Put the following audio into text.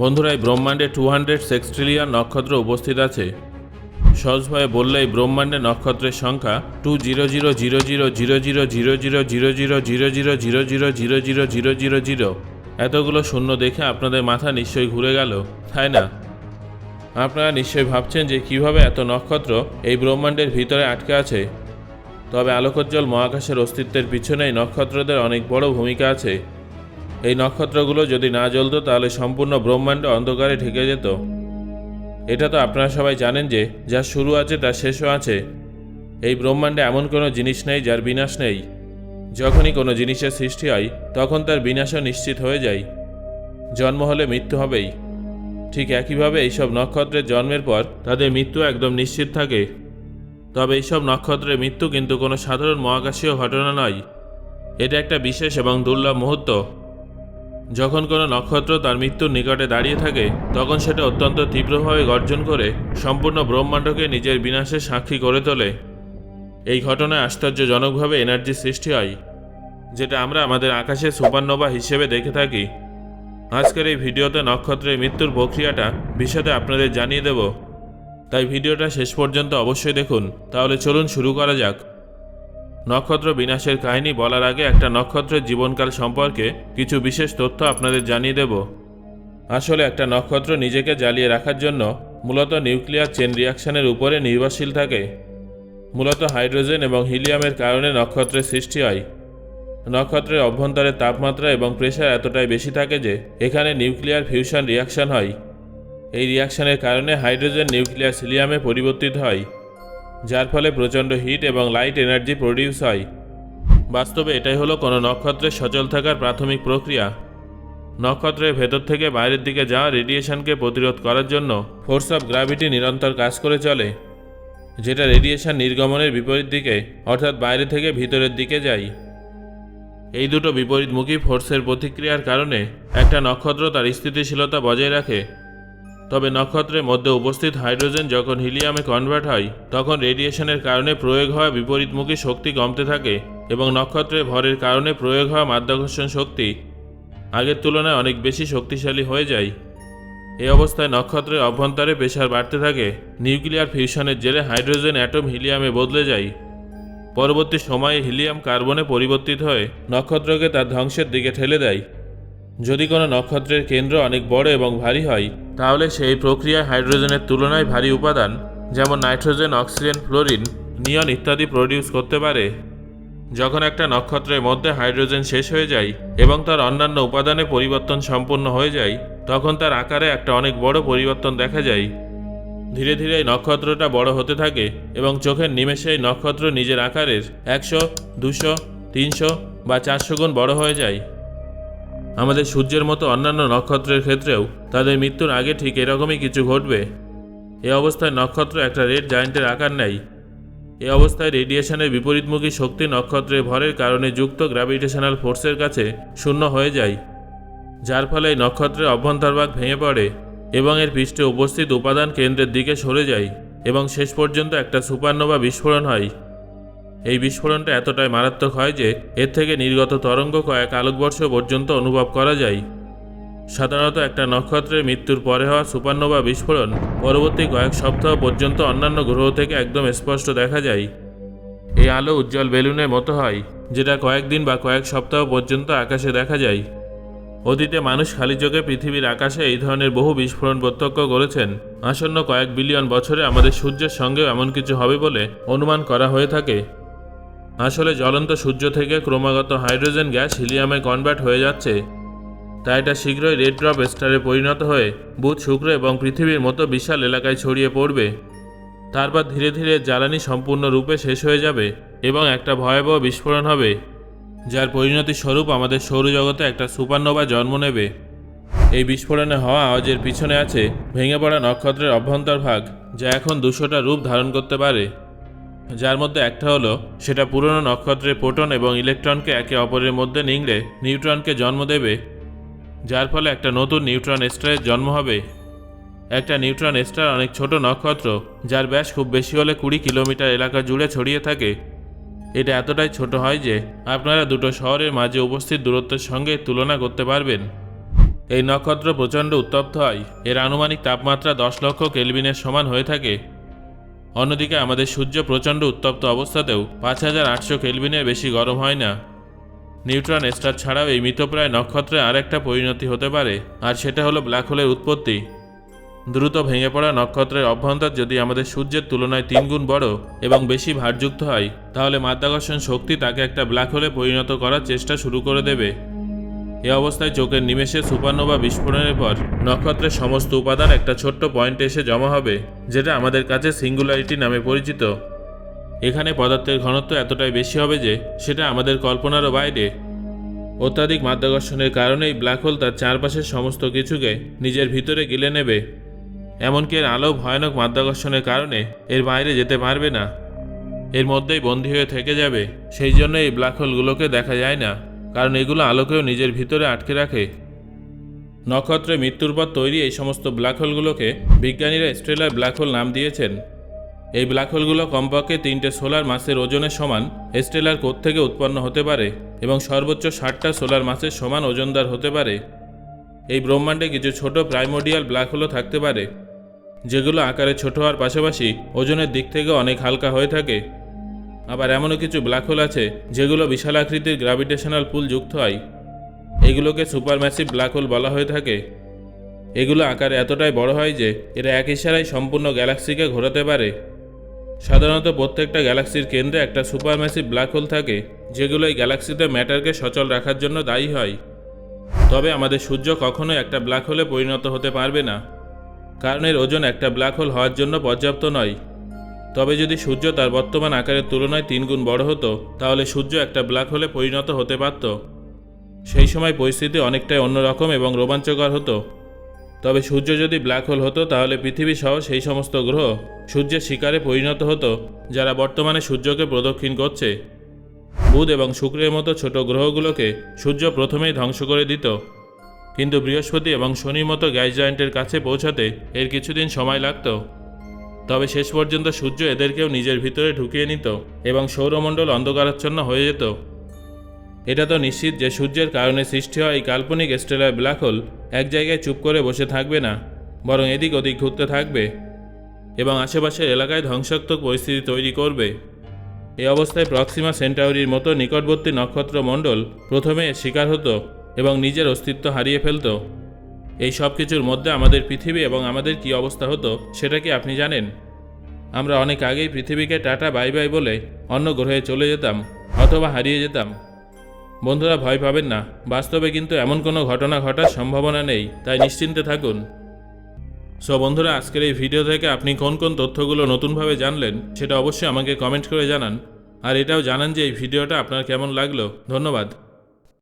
বন্ধুরা এই ব্রহ্মাণ্ডে টু হান্ড্রেড সেক্সট্রিলিয়ন নক্ষত্র উপস্থিত আছে সহজভাবে বললে এই ব্রহ্মাণ্ডে নক্ষত্রের সংখ্যা two zero zero zero zero zero zero zero zero zero zero zero zero zero zero zero zero zero zero zero এতগুলো শূন্য দেখে আপনাদের মাথা নিশ্চয়ই ঘুরে গেল তাই না আপনারা নিশ্চয়ই ভাবছেন যে কীভাবে এত নক্ষত্র এই ব্রহ্মাণ্ডের ভিতরে আটকে আছে তবে আলোকোজ্জ্বল মহাকাশের অস্তিত্বের পিছনে নক্ষত্রদের অনেক বড় ভূমিকা আছে এই নক্ষত্রগুলো যদি না জ্বলতো, তাহলে সম্পূর্ণ ব্রহ্মাণ্ড অন্ধকারে ঢেকে যেত। এটা তো আপনারা সবাই জানেন যে, যা শুরু আছে তার শেষও আছে। এই ব্রহ্মাণ্ডে এমন কোনো জিনিস নেই যার বিনাশ নেই। যখনই কোনো জিনিসের সৃষ্টি হয়, তখন তার বিনাশও নিশ্চিত হয়ে যায়। জন্ম হলে মৃত্যু হবেই। ঠিক একইভাবে এইসব নক্ষত্রের জন্মের পর তাদের মৃত্যু একদম নিশ্চিত থাকে। তবে এইসব নক্ষত্রের মৃত্যু কিন্তু কোনো সাধারণ মহাকাশীয় ঘটনা নয়। এটা একটা বিশেষ এবং দুর্লভ মুহূর্ত। যখন কোনো নক্ষত্র তার মৃত্যুর নিকটে দাঁড়িয়ে থাকে, তখন সেটা অত্যন্ত তীব্রভাবে গর্জন করে সম্পূর্ণ ব্রহ্মাণ্ডকে নিজের বিনাশের সাক্ষী করে তোলে। এই ঘটনায় আশ্চর্যজনকভাবে এনার্জি সৃষ্টি হয়, যেটা আমরা আমাদের আকাশে সুপারনোভা হিসেবে দেখে থাকি। আজকের এই ভিডিওতে নক্ষত্রের মৃত্যুর প্রক্রিয়াটা বিশদে আপনাদের জানিয়ে দেব। তাই ভিডিওটা শেষ পর্যন্ত অবশ্যই দেখুন। তাহলে চলুন শুরু করা যাক। নক্ষত্র বিনাশের কাহিনী বলার আগে একটা নক্ষত্রের জীবনকাল সম্পর্কে কিছু বিশেষ তথ্য আপনাদের জানিয়ে দেব। আসলে একটা নক্ষত্র নিজেকে জ্বালিয়ে রাখার জন্য মূলত নিউক্লিয়ার চেন রিয়াকশনের উপরে নির্ভরশীল থাকে। মূলত হাইড্রোজেন এবং হিলিয়ামের কারণে নক্ষত্রের সৃষ্টি হয়। নক্ষত্রের অভ্যন্তরে তাপমাত্রা এবং প্রেশার এতটাই বেশি থাকে যে এখানে নিউক্লিয়ার ফিউশন রিয়াকশন হয়। এই রিয়াকশনের কারণে হাইড্রোজেন নিউক্লিয়ার হিলিয়ামে পরিবর্তিত হয়। যার ফলে প্রচণ্ড হিট এবং লাইট এনার্জি প্রডিউস হয়। বাস্তবে এটাই হলো কোনো নক্ষত্রের সচল থাকার প্রাথমিক প্রক্রিয়া। নক্ষত্রের ভেতর থেকে বাইরের দিকে যাওয়া রেডিয়েশনকে প্রতিরোধ করার জন্য ফোর্স অফ গ্র্যাভিটি নিরন্তর কাজ করে চলে, যেটা রেডিয়েশন নির্গমনের বিপরীত দিকে, অর্থাৎ বাইরে থেকে ভিতরের দিকে যায়। এই দুটো বিপরীতমুখী ফোর্সের প্রতিক্রিয়ার কারণে একটা নক্ষত্র তার স্থিতিশীলতা বজায় রাখে। তবে নক্ষত্রের মধ্যে উপস্থিত হাইড্রোজেন যখন হিলিয়ামে কনভার্ট হয়, তখন রেডিয়েশনের কারণে প্রয়োগ হওয়া বিপরীতমুখী শক্তি কমতে থাকে এবং নক্ষত্রের ভরের কারণে প্রয়োগ হওয়া মাধ্যাকর্ষণ শক্তি আগের তুলনায় অনেক বেশি শক্তিশালী হয়ে যায়। এই অবস্থায় নক্ষত্রের অভ্যন্তরে প্রেশার বাড়তে থাকে। নিউক্লিয়ার ফিউশনের জেরে হাইড্রোজেন অ্যাটম হিলিয়ামে বদলে যায়। পরবর্তী সময়ে হিলিয়াম কার্বনে পরিবর্তিত হয়ে নক্ষত্রকে তার ধ্বংসের দিকে ঠেলে দেয়। যদি কোনো নক্ষত্রের কেন্দ্র অনেক বড় এবং ভারী হয় তাহলে সেই প্রক্রিয়ায় হাইড্রোজেনের তুলনায় ভারী উপাদান, যেমন নাইট্রোজেন, অক্সিজেন, ফ্লোরিন, নিয়ন ইত্যাদি প্রডিউস করতে পারে। যখন একটা নক্ষত্রের মধ্যে হাইড্রোজেন শেষ হয়ে যায় এবং তার অন্যান্য উপাদানে পরিবর্তন সম্পূর্ণ হয়ে যায়, তখন তার আকারে একটা অনেক বড় পরিবর্তন দেখা যায়। ধীরে ধীরে এই নক্ষত্রটা বড় হতে থাকে এবং চোখের নিমেষে এই নক্ষত্র নিজের আকারের একশো, দুশো, তিনশো বা চারশো গুণ বড় হয়ে যায়। আমাদের সূর্যের মতো অন্যান্য নক্ষত্রের ক্ষেত্রেও তাদের মৃত্যুর আগে ঠিক এরকমই কিছু ঘটবে। এ অবস্থায় নক্ষত্র একটা রেড জায়েন্টের আকার নেয়। এ অবস্থায় রেডিয়েশনের বিপরীতমুখী শক্তি নক্ষত্রের ভরের কারণে যুক্ত গ্র্যাভিটেশনাল ফোর্সের কাছে শূন্য হয়ে যায়, যার ফলে নক্ষত্রের অভ্যন্তরভাগ ভেঙে পড়ে এবং এর পৃষ্ঠে উপস্থিত উপাদান কেন্দ্রের দিকে সরে যায় এবং শেষ পর্যন্ত একটা সুপারনোভা বিস্ফোরণ হয়। এই বিস্ফোরণটা এতটাই মারাত্মক হয় যে এর থেকে নির্গত তরঙ্গ কয়েক আলোকবর্ষ পর্যন্ত অনুভব করা যায়। সাধারণত একটা নক্ষত্রের মৃত্যুর পরে হওয়া সুপারনোভা বিস্ফোরণ পরবর্তী কয়েক সপ্তাহ পর্যন্ত অন্যান্য গ্রহ থেকে একদম স্পষ্ট দেখা যায়। এই আলো উজ্জ্বল বেলুনের মতো হয়, যেটা কয়েকদিন বা কয়েক সপ্তাহ পর্যন্ত আকাশে দেখা যায়। অতীতে মানুষ খালি চোখে পৃথিবীর আকাশে এই ধরনের বহু বিস্ফোরণ প্রত্যক্ষ করেছেন। আসন্ন কয়েক বিলিয়ন বছরে আমাদের সূর্যের সঙ্গেও এমন কিছু হবে বলে অনুমান করা হয়ে থাকে। আসলে জ্বলন্ত সূর্য থেকে ক্রমাগত হাইড্রোজেন গ্যাস হিলিয়ামে কনভার্ট হয়ে যাচ্ছে। তাই এটা শীঘ্রই রেড ড্রপ স্টারে পরিণত হয়ে বুধ, শুক্র এবং পৃথিবীর মতো বিশাল এলাকায় ছড়িয়ে পড়বে। তারপর ধীরে ধীরে জ্বালানি সম্পূর্ণরূপে শেষ হয়ে যাবে এবং একটা ভয়াবহ বিস্ফোরণ হবে, যার পরিণতি স্বরূপ আমাদের সৌরজগতে একটা সুপারনোভা জন্ম নেবে। এই বিস্ফোরণে হওয়া আওয়াজের পিছনে আছে ভেঙে পড়া নক্ষত্রের অভ্যন্তরভাগ যা এখন দুশোটা রূপ ধারণ করতে পারে। যার মধ্যে একটা হলো, সেটা পুরনো নক্ষত্রের প্রোটন এবং ইলেকট্রনকে একে অপরের মধ্যে নিংড়ে নিউট্রনকে জন্ম দেবে, যার ফলে একটা নতুন নিউট্রন স্টারের জন্ম হবে। একটা নিউট্রন স্টার অনেক ছোট নক্ষত্র, যার ব্যাস খুব বেশি হলে কুড়ি কিলোমিটার এলাকা জুড়ে ছড়িয়ে থাকে। এটা এতটাই ছোট হয় যে, আপনারা দুটো শহরের মাঝে উপস্থিত দূরত্বের সঙ্গে তুলনা করতে পারবেন। এই নক্ষত্র প্রচণ্ড উত্তপ্ত হয়। এর আনুমানিক তাপমাত্রা দশ লক্ষ কেলভিনের সমান হয়ে থাকে। অন্যদিকে আমাদের সূর্য প্রচণ্ড উত্তপ্ত অবস্থাতেও পাঁচ হাজার আটশো কেলভিনের বেশি গরম হয় না। নিউট্রন স্টার ছাড়াও এই মৃতপ্রায় নক্ষত্রে আরেকটা পরিণতি হতে পারে, আর সেটা হলো ব্ল্যাক হোলের উৎপত্তি। দ্রুত ভেঙে পড়া নক্ষত্রের অভ্যন্তর যদি আমাদের সূর্যের তুলনায় তিনগুণ বড় এবং বেশি ভারযুক্ত হয়, তাহলে মাধ্যাকর্ষণ শক্তি তাকে একটা ব্ল্যাক হোলে পরিণত করার চেষ্টা শুরু করে দেবে। এ অবস্থায় চোখের নিমেষে সুপারনোভা বিস্ফোরণের পর নক্ষত্রের সমস্ত উপাদান একটা ছোট্ট পয়েন্টে এসে জমা হবে, যেটা আমাদের কাছে সিঙ্গুলারিটি নামে পরিচিত। এখানে পদার্থের ঘনত্ব এতটাই বেশি হবে যে সেটা আমাদের কল্পনারও বাইরে। অত্যাধিক মাধ্যাকর্ষণের কারণেই ব্ল্যাক হোল তার চারপাশের সমস্ত কিছুকে নিজের ভিতরে গিলে নেবে। এমনকি এর আলো ভয়ানক মাধ্যাকর্ষণের কারণে এর বাইরে যেতে পারবে না। এর মধ্যেই বন্দী হয়ে থেকে যাবে, সেই জন্য এই ব্ল্যাক হোলগুলোকে দেখা যায় না। কারণ এগুলো আলোকেও নিজের ভিতরে আটকে রাখে। নক্ষত্রে মৃত্যুর পর তৈরি এই সমস্ত ব্ল্যাক হোলগুলোকে বিজ্ঞানীরা স্ট্রেলার ব্ল্যাক হোল নাম দিয়েছেন। এই ব্ল্যাক হোলগুলো কমপক্ষে তিনটে সোলার মাসের ওজনের সমান স্টেলার কোর থেকে উৎপন্ন হতে পারে এবং সর্বোচ্চ ষাটটা সোলার মাসের সমান ওজনদার হতে পারে। এই ব্রহ্মাণ্ডে কিছু ছোট প্রাইমোডিয়াল ব্ল্যাক হোলও থাকতে পারে, যেগুলো আকারে ছোট হওয়ার পাশাপাশি ওজনের দিক থেকে অনেক হালকা হয়ে থাকে। আবার এমনও কিছু ব্ল্যাক হোল আছে যেগুলো বিশাল আকৃতির গ্র্যাভিটেশনাল পুল যুক্ত হয়। এগুলোকে সুপারম্যাসিভ ব্ল্যাক হোল বলা হয়ে থাকে। এগুলো আকারে এতটাই বড় হয় যে এরা এক ইশারায় সম্পূর্ণ গ্যালাক্সিকে ঘোরাতে পারে। সাধারণত প্রত্যেকটা গ্যালাক্সির কেন্দ্রে একটা সুপারম্যাসিভ ব্ল্যাক হোল থাকে, যেগুলো এই গ্যালাক্সিতে ম্যাটারকে সচল রাখার জন্য দায়ী হয়। তবে আমাদের সূর্য কখনোই একটা ব্ল্যাক হোলে পরিণত হতে পারবে না। কারণ এর ওজন একটা ব্ল্যাক হোল হওয়ার জন্য পর্যাপ্ত নয়। তবে যদি সূর্য তার বর্তমান আকারের তুলনায় তিনগুণ বড় হতো, তাহলে সূর্য একটা ব্ল্যাক হোলে পরিণত হতে পারত। সেই সময় পরিস্থিতি অনেকটাই অন্যরকম এবং রোমাঞ্চকর হতো। তবে সূর্য যদি ব্ল্যাক হোল হতো, তাহলে পৃথিবী সহ সেই সমস্ত গ্রহ সূর্যের শিকারে পরিণত হতো, যারা বর্তমানে সূর্যকে প্রদক্ষিণ করছে। বুধ এবং শুক্রের মতো ছোট গ্রহগুলোকে সূর্য প্রথমেই ধ্বংস করে দিত। কিন্তু বৃহস্পতি এবং শনির মতো গ্যাস জয়েন্টের কাছে পৌঁছাতে এর কিছুদিন সময় লাগত। তবে শেষ পর্যন্ত সূর্য এদেরকেও নিজের ভিতরে ঢুকিয়ে নিত এবং সৌরমণ্ডল অন্ধকারাচ্ছন্ন হয়ে যেত। এটা তো নিশ্চিত যে সূর্যের কারণে সৃষ্টি হয় এই কাল্পনিক স্টেলার ব্ল্যাক হোল এক জায়গায় চুপ করে বসে থাকবে না, বরং এদিক ওদিক ঘুরতে থাকবে এবং আশেপাশের এলাকায় ধ্বংসাত্মক পরিস্থিতি তৈরি করবে। এই অবস্থায় প্রক্সিমা সেন্টাউরির মতো নিকটবর্তী নক্ষত্র মণ্ডল প্রথমে শিকার হতো এবং নিজের অস্তিত্ব হারিয়ে ফেলত। এই সব কিছুর মধ্যে আমাদের পৃথিবী এবং আমাদের কি অবস্থা হতো সেটা কি আপনি জানেন? আমরা অনেক আগেই পৃথিবীকে টাটা বাই বাই বলে অন্য গ্রহে চলে যেতাম অথবা হারিয়ে যেতাম। বন্ধুরা ভয় পাবেন না, বাস্তবে কিন্তু এমন কোনো ঘটনা ঘটার সম্ভাবনা নেই, তাই নিশ্চিন্তে থাকুন। সো বন্ধুরা, আজকের এই ভিডিও থেকে আপনি কোন কোন তথ্যগুলো নতুনভাবে জানলেন, সেটা অবশ্যই আমাকে কমেন্ট করে জানান। আর এটাও জানান যে এই ভিডিওটা আপনার কেমন লাগল। ধন্যবাদ।